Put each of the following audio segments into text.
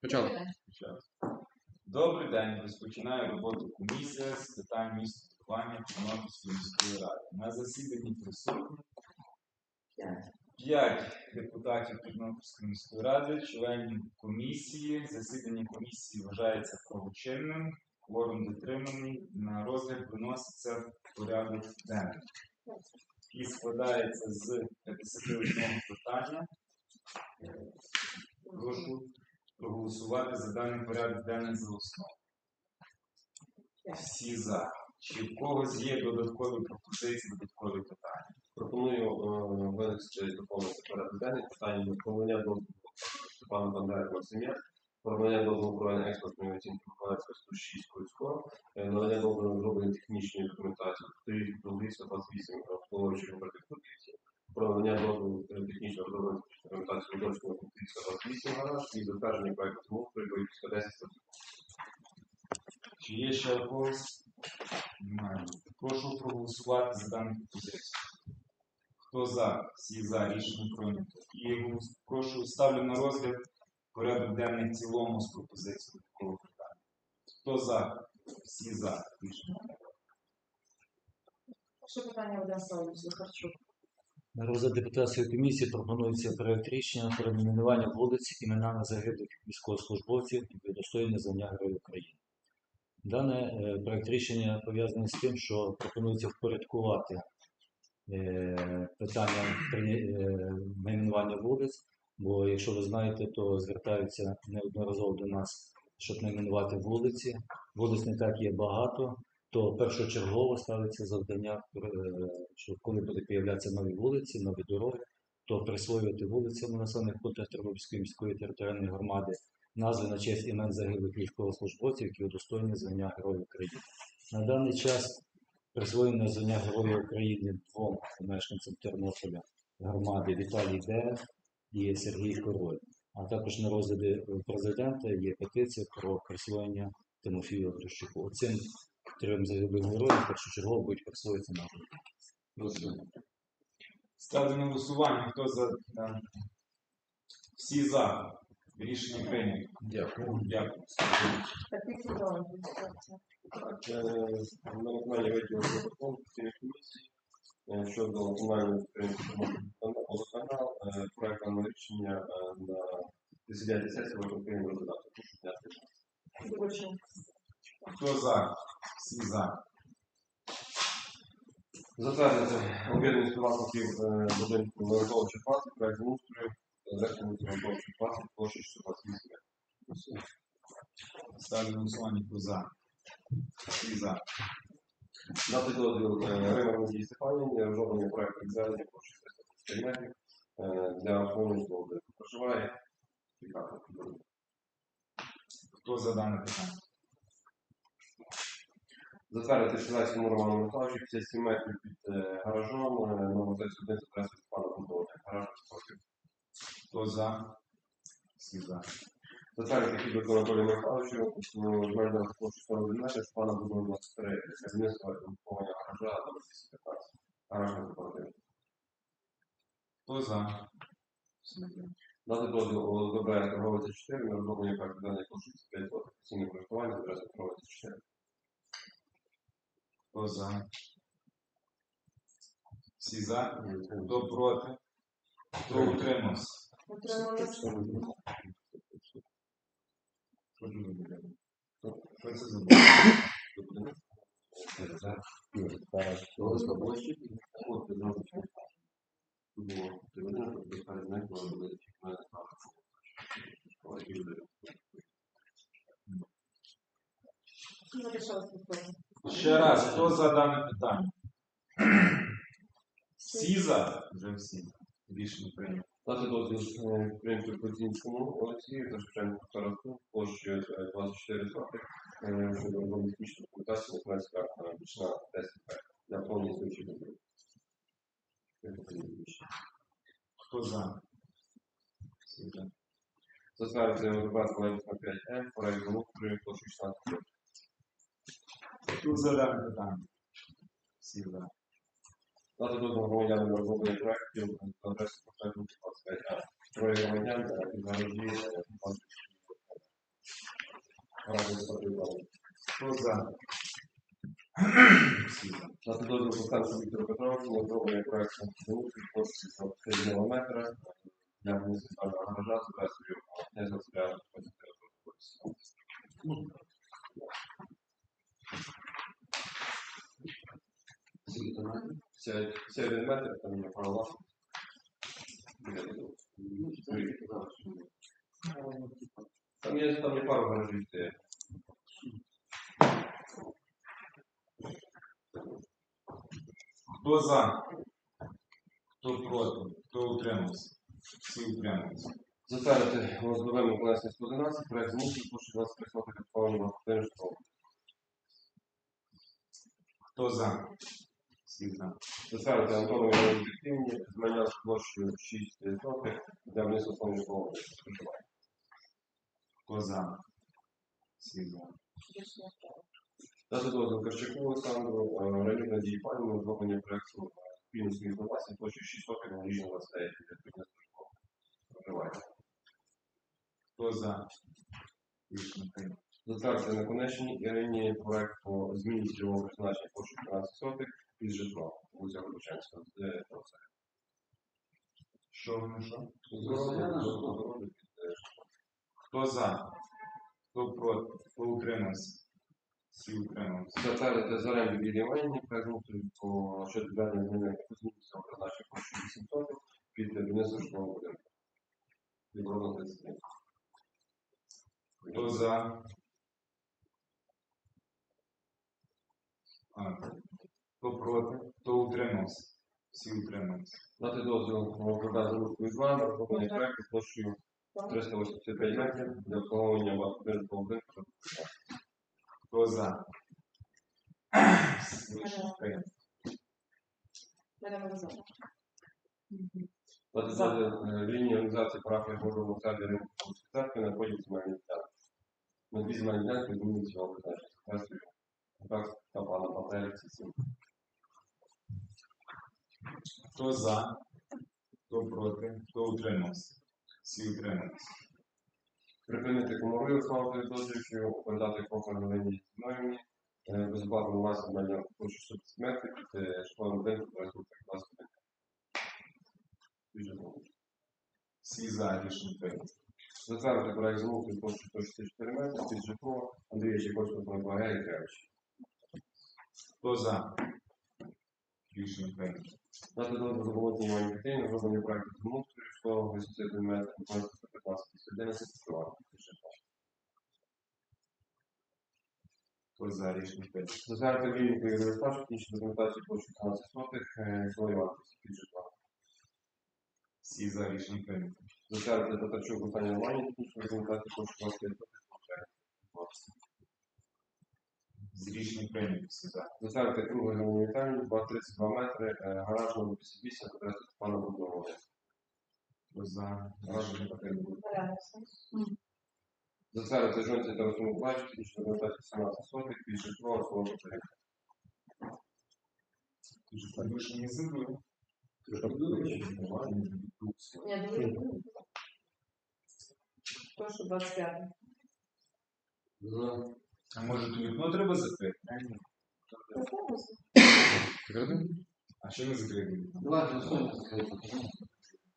Почали. Добрий день. Розпочинаю роботу комісія з питань містобудування Тернопільської міської ради. На засіданні присутні п'ять депутатів Тернопільської міської ради, членів комісії. Засідання комісії вважається правочинним, кворум дотриманий, на розгляд виноситься в порядок денний. І складається з 51 питання. Е, Прошу проголосувати за даний порядок денний за основу. Всі за. Чи в когось є додаткові пропозиції, додаткові питання? Пропоную е, винести доповнити порядок денний питання про проведення дозволу Степана Бандери Максимя, проведення дозволу проведення експортної оцінки Миколаївської 106 Кольського, е, надання дозволу на розроблення технічної документації Київ Долгівська 28 обслуговуючої кооперативці, проведення дозволу технічного технічної документації Удольського Київська 28 гараж і затвердження проекту змову Київська 10 Чи є ще когось? Немає. Прошу проголосувати за дану пропозицію. Хто за? Всі за. Рішення прийнято. І прошу ставлю на розгляд порядок денний в цілому з пропозицією такого питання. Хто за? Всі за. Рішення прийнято. Питання один ставлю Захарчук. На розгляд депутатської комісії пропонується проект рішення про найменування вулиць іменами загиблих військовослужбовців і удостоєння звання Героя України. Дане е, проект рішення пов'язане з тим, що пропонується впорядкувати е, питання е, найменування вулиць, бо якщо ви знаєте, то звертаються неодноразово до нас, щоб найменувати вулиці. Вулиць не так є багато, то першочергово ставиться завдання, е, що коли будуть появлятися нові вулиці, нові дороги, то присвоювати вулицям населених пунктах Тернопільської міської територіальної громади назви на честь імен загиблих військовослужбовців, які удостоєні звання Героя України. На даний час присвоєно звання Героя України двом мешканцям Тернополя громади Віталій Де і Сергій Король. А також на розгляді президента є петиція про присвоєння Тимофію Грищуку. Оцим трьом загиблим героям першочергово будуть присвоїться нагороди. Ставлю на голосування. Хто за? да. Всі за. Рішення прийнято. Дякую. Дякую. На виконання виділу протоколу комісії щодо підтримки водоканал, проект на рішення на 10 сесії виконуємо розглядати. Прошу зняти. Хто за? Всі за. Затвердити об'єднаність власників е, будинку Леонтовича 20, проект землеустрою, зрештою Леонтовича 20, площа 428 Ставлю голосування. Хто за? Всі за. Дати дозвіл е, Римар Надії Степанівні, розроблення проекту відведення площі 330 метрів е, для житлового будинку. Проживає цікаво. Хто за дане питання? Затвердити Шилецькому Роману Михайловичу 57 метрів під е, гаражом, номер 31 за адресою Степана Бандова. Гараж розпочив. Хто за? Всі за. Затвердити Кіберку Анатолію Михайловичу, жмельна площу 41 метр, Степана Бандова 23, керівництво обслуговування гаража номер 215. Гараж не. Хто за? Дати дозвіл ОСББ торговиця 4 на розроблення проекту даної площі 5 років. Постійне користування за адресою торговиця 4. Хто за? Всі за? Хто проти? Хто утримався? Утрималися. Що залишилися питання. Ще раз, хто за дане питання? Всі за? Вже всі. Рішення прийнято. Дати дозвіл е, підприємству Подзінському Олексію та Шевченку Тарасу площею е, 24 сотих е, щодо розробки технічної документації на Князька бічна 10 п для повністю вчити. Хто за? Всі за. Затвердити ОДБ Зеленська 5 М, проект замовлення площу 16 років. Хто за дане питання? Всі за. Дати дозвіл громадянам на розроблення проектів на адресу проекту 25 А. троє громадян під гаражі е, гаражі спортивного. Хто за? Всі за. Дати дозвіл Олександру Віктору Петровичу на зроблення проекту землеустрою площі 43 метра для внесення гаража з адресою князя Царя Це один метр, там є права. Там є там є пару гаражів, де Хто за? Хто проти? Хто утримався? Всі утрималися. затвердити роздовими внесення 111, проект змусів площі 23 сотих відповідного будинку. Хто за? Затвердити Антонові Вікторівні змання з площею 6 сотих для внесення повністю споживання. Хто за? Всі за. Дати дозвіл Карчаку Олександру, е, Надії Павлівну, зроблення спільно з власні площі 6 сотих на рівні 29 для споживання. Хто за? Рішення. Затвердити наконечній Ірині проект по зміні призначення площі 13 сотих під житло. Вулиця Горбачанська. Де про це? Що воно що? Хто за? Хто проти? Хто утримався? Всі утрималися. Затвердити зорем від Івані, пригнути по щодо ведення зміни космічного призначення площі 8 сотих під будівництво будинку. Європа 33. Хто за? А, хто проти? Хто утримався? Всі утрималися. Дати дозвіл на продажу руху із вами, розроблення проекту площею 385 метрів для обслуговування багатодержного будинку. Хто за? Дати дозвіл е, лінії організації Божого Царя Римської церкви на поділ земельних ділянок. На дві земельні ділянки змінюють цього призначення. Так та пана Пателі ці сім. Хто за? Хто проти? Хто утримався? Всі утрималися. Припинити комарою Руслану Федоровичу, передати кохар Галині Зіновні, безоплатно власне на площу 150 метрів, це школа будинку, порядку 20 метрів. Всі за рішення прийнято. Затвердити проект замовлення площу 164 метри під житло Андрія Чайковського Миколая Ігоревича. Хто за? Рішення прийнято. Дати дозвіл заболотні Івані Петрівні, розроблення проекту замовлення 181 метр, 15 11 кілометрів. Хто за рішення прийнято. Затвердити вільнику Ігорю Сташу, технічну документацію площу 12 сотих, село Іванківське під житло. Всі за рішення прийнято. Затвердити Татарчук Оксані Романі, технічну документацію площу 25 сотих. З рішення прийнято. Всі за. Затвердити круглий гуманітарний, 232 метри, е, гараж номер 58, адреса Степана. Хто за Гараж не потрібно. Затвердити жонці та розуму плачу, технічну документацію 17 сотих, під житло, село Катеринка. Дуже подушені землю. Ні, дуже. Прошу 25. А може тут вікно треба закрити? А що не закрити? Давайте голосуємо.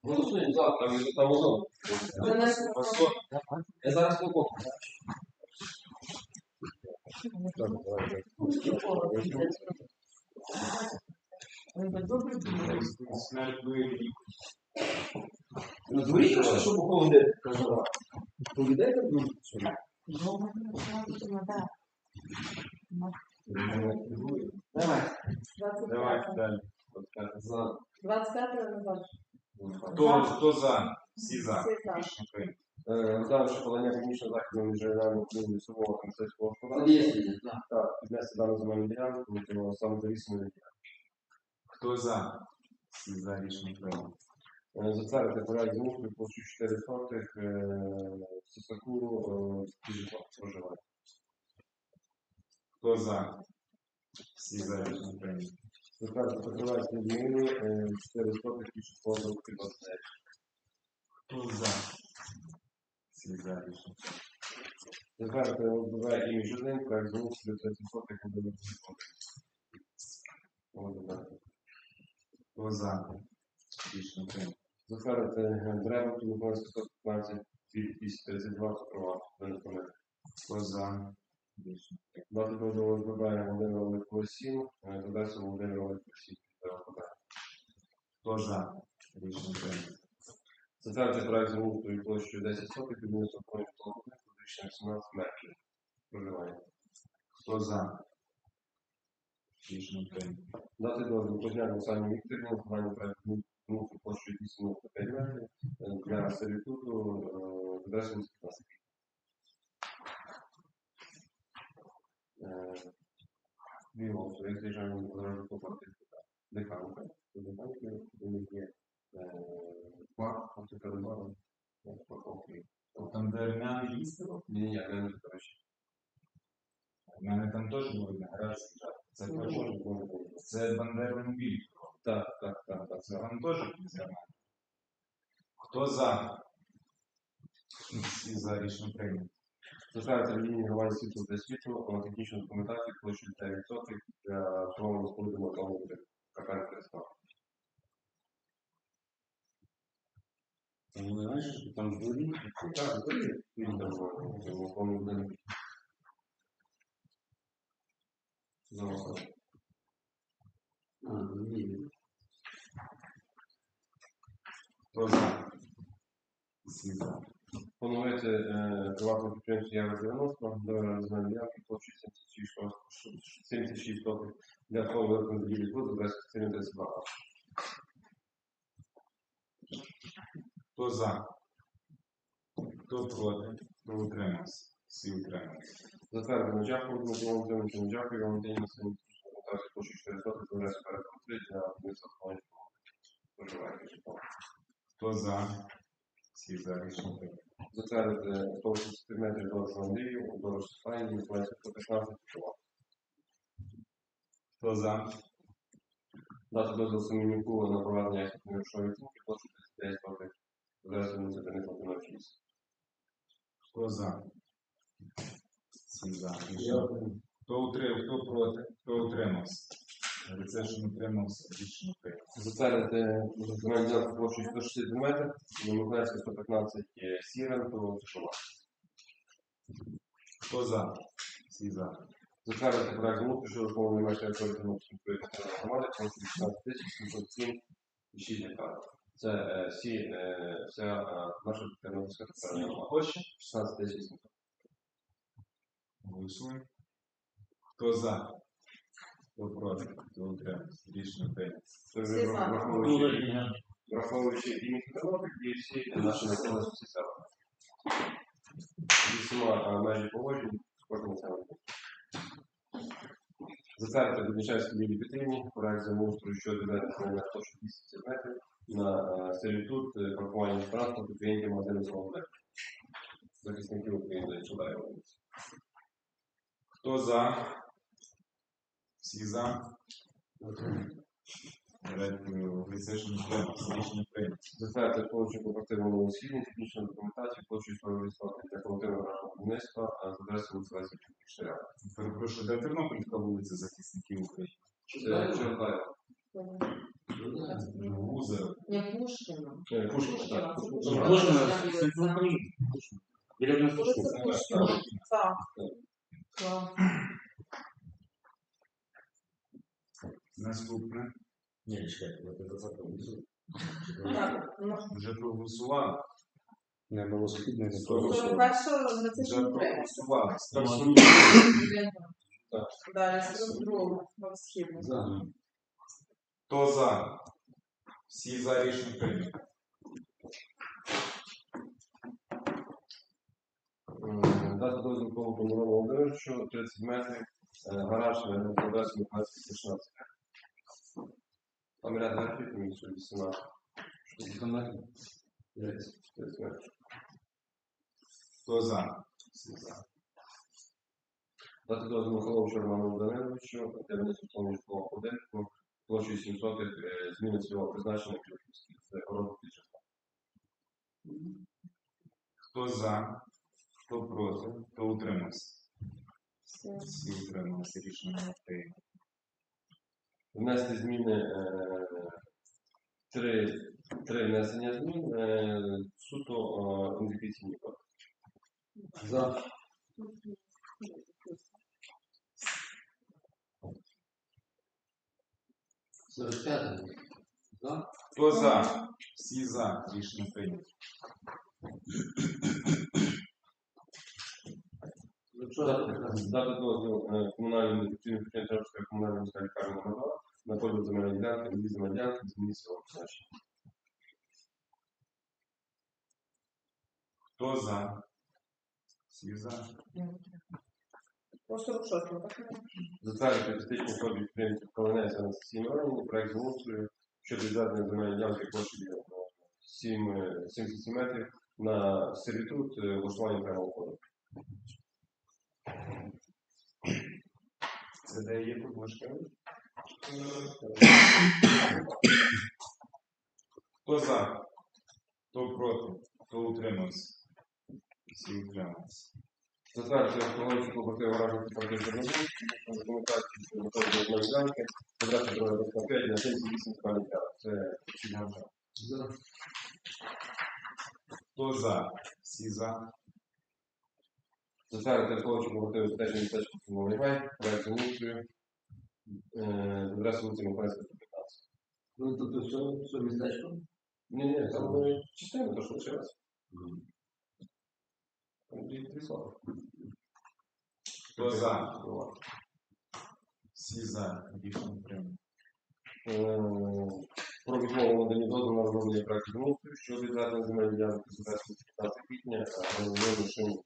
Голосуємо за, там воно. Я зараз. На дворі каже, що походить казала. Повідайте дуже. Ну, ну, так. Давай. Давай 25. далі. За. 25 не бачу. Хто, хто за? Всі за. Всі за. Рішення прийнято. Розглянувши подання технічного західного міжрегіонального управління лісового та мисливського господарства, Подійсно, так. та піднести дану земельну ділянку до самозавісної ділянки. Хто за? Всі за рішення прийнято. Е, Затвердити порядок змушення площу 4 сотих Сосаку проживання. Хто за? Всі за рішення прийнято. Затвердити покривається зміни 4 сотих пішоходу 29. Хто за? Всі за рішення. Затвердити ОСББ імідж 1, проект замовлення 30 сотих будинок. Хто за? Рішення прийнято. Затвердити дерева Тулубанська 115 232 цукрова. Виникнення. Хто за? Рішення прийнято. Дати дозволу ОСББ Володимира Великого Сіну, додати Володимира Великого Сіну. Хто за? Рішення прийнято. Затвердити проект замовлення площею 10 сотих від мінус оборонних будинку 2018 метрів. Проживання. Хто за? Рішення прийнято. Дати дозвіл Кожняк Оксані Вікторівні, виконання проекту мусу площею 805 метрів е, для сервітуту е, міста 15. Е, Дві голоси, я з'їжджаю на дорожню поплати диханка. Диханки, у них є е, парк, автокарбон, парковки. Там, де румяний їздив, Ні, ні, я не заперечую. у мене там теж були на гараж. Це. Це Бандера мобіль. Так, так, так, так. Це вам теж підземне. Хто за? Всі за рішення прийнято. Затвердити лінії громаді світло для світло, на технічну документацію площею 9 сотих для чорного споруди моторного будинку. КП Христа. Там, знаєш, там в. Так, це він там моторний будинок. Зараз. А, ні. Хто за? Всі за. Поновити е, приватне підприємство Ява 90, договір земельної ділянки площею 76 76 сотих для того великої будівлі тут, без частини 32. Хто за? Хто проти? Хто утримався? Всі утрималися. Затвердено дякую, Дмитру Володимировичу, дякую вам, Дені на сьогодні документацію площею 4 сотих, договір перед 3 для міста Хмельницького. Проживаєте житло. Хто за? Всі за рішення затвердити 160 метрів дорожнього Андрію, дорожній стані, називається 115 км. Хто за? Дати дозвіл Семенюку на проведення експертної грошової оцінки, площу 35 сотих, зараз він це не 6. Хто за? Всі за. Хто утримав, хто проти, хто утримався? Не утримався, рішення. Затвердити ділянку площею 160 метрів, Миколаївська 115 Сірен, то Чешова. Хто за? Всі за. Затвердити проект замовки, що виконує меж території Тернопільської громади, площу 16 тисяч 707 і 6 гектарів. Це е, всі, е, вся е, наша Тернопільська територіальна. Хоче? 16 тисяч 700. Голосуємо. Хто за? Хто проти? Хто утримався? Рішення прийнято. Це Всі вже за. враховуючи, враховуючи і мікротерапи, і всі наші населені всі села. Зі всіма межі погоджень з кожним населеним. Затвердити Дубничанській Лілі Петрівні, проект землеустрою щодо ведення на 160 метрів на е, сервітут е, паркування транспорту клієнтів магазину «Свобода». Захисників України Чудаєва. Хто за? Всі за? Затвердити площу кооперативного освітлення, технічну документацію, площу 40 для колективного гражданського будівництва, а з адресою Мусилецьких Штиря. Перепрошую, де Тернопільська вулиця захисників України? Це Чорнобаєва. Гузер. Не Пушкіна. Пушкіна, так. Пушкіна. Можна Пушкіна. Біля нас Вулиця Пушкіна. Так. Так. Наступне. Ні, чекайте, я тебе запомню. Так, ну, Вже проголосували. Не велосипед, не то перше, за це Вже не треба. проголосували. Старшину. Так. Далі, з другого, на східну. За. Хто за? Всі за рішення прийнято. Е, Дати дозвіл Колу Миру Володимировичу, 30 метрів, е, гараж е, на адресу 16. Там ряд графік, місце 18. 30 метрів. Хто за? За. Дати дозвіл Михайловичу Роману Даниловичу, винесення житлового будинку, площею 700 е, зміни цільового призначення Київській. Це город Піджака. Хто за, хто проти, хто утримався? Всі утрималися. Рішення прийнято. Внести зміни е, три, три внесення змін е, суто е, індикаційні код. За. Сорок. За. Хто за? Всі за. Рішення прийнято. Дати дозвіл е, комунальному інфекційному підприємству комунальної лікарні номер 2 на поділ земельної ділянки, дві земельні ділянки з місця призначення. Хто за? Всі за. По 46 так? Затвердити фізичні код підприємців Калинець на сесійному районі, проект землеустрою щодо відведення земельної ділянки площею 7, е, 77 метрів на сервітут е, влаштування прямого коду. Це де є? Хто за? Хто проти? Хто утримався? Всі утрималися. Затвердити автомобільну кооперативу гаражних кооператив Жирновий, документацію методи земельної ділянки, подати на 5 на 78 спальних ділянок. Це Чиганка. Хто за? Всі за. Затвердити колочу кооперативу стеження Сумовий Гай, проект землеустрою, е, адреса вулиці Миколаївська, 115. Ну, тобто все, все містечко? Ні, ні, там е, частина, то що лишилось. Там дві дві слова. Хто за? Всі за. Рішення прийнято. Е, Про відмову надані дозволу на розроблення проекту землеустрою щодо відведення земельної ділянки з адресою 15 квітня, а розроблення шині.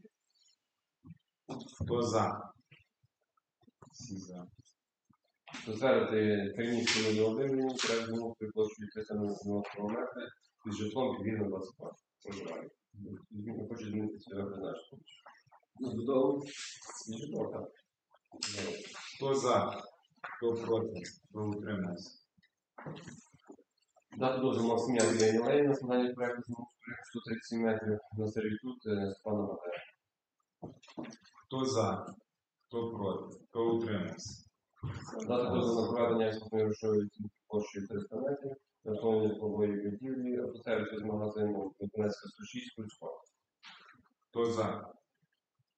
Хто за? Всі за. Затвердити Кремінську Лілію Володимирівні, проект землеустрою площею 390 метри під житлом вільно 22. Проживання. Він хоче змінити цільове призначення. На будову. Під житло, так. Е, Хто за? Хто проти? Хто утримався? Дати дозвіл Максимі Андрія Єлеї на складання проекту землеустрою 137 метрів на сервітут е, Степана Матея. Хто за? Хто проти? Хто утримався? Дати дозвіл на проведення експортної грошової оцінки площею 300 метрів, на виконання житлової будівлі, автосервісу з магазину Донецька 106 Кульського. Хто за?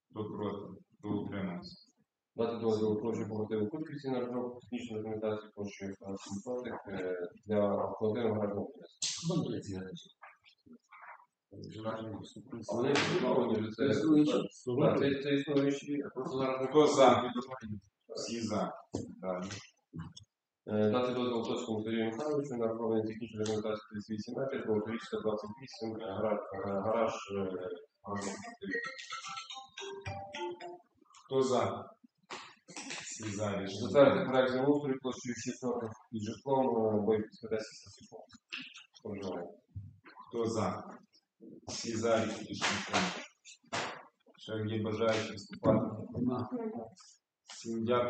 Хто проти? Хто утримався? Дати дозвіл площу кооперативу Кульківці на розробку технічної документації площею 15 сотих е, для колективного гаражного будівництва. Вон третій гараж. Желательно. Але збудовані вже це. Існуючі. Просто зараз Хто за? Всі за. Далі. Е, Дати дозвіл Точкому Сергію Михайловичу на розроблення технічної документації 38 метрів, Болотовічка 28, е, гараж, е, гараж будівництва. Хто за? Всі за рішення. Затвердити проект землеустрою площею 6 сотих під житлом, боївська 10 сосіком. Проживання. Хто за? Всі за рішення. Ще є бажаючі виступати. sincap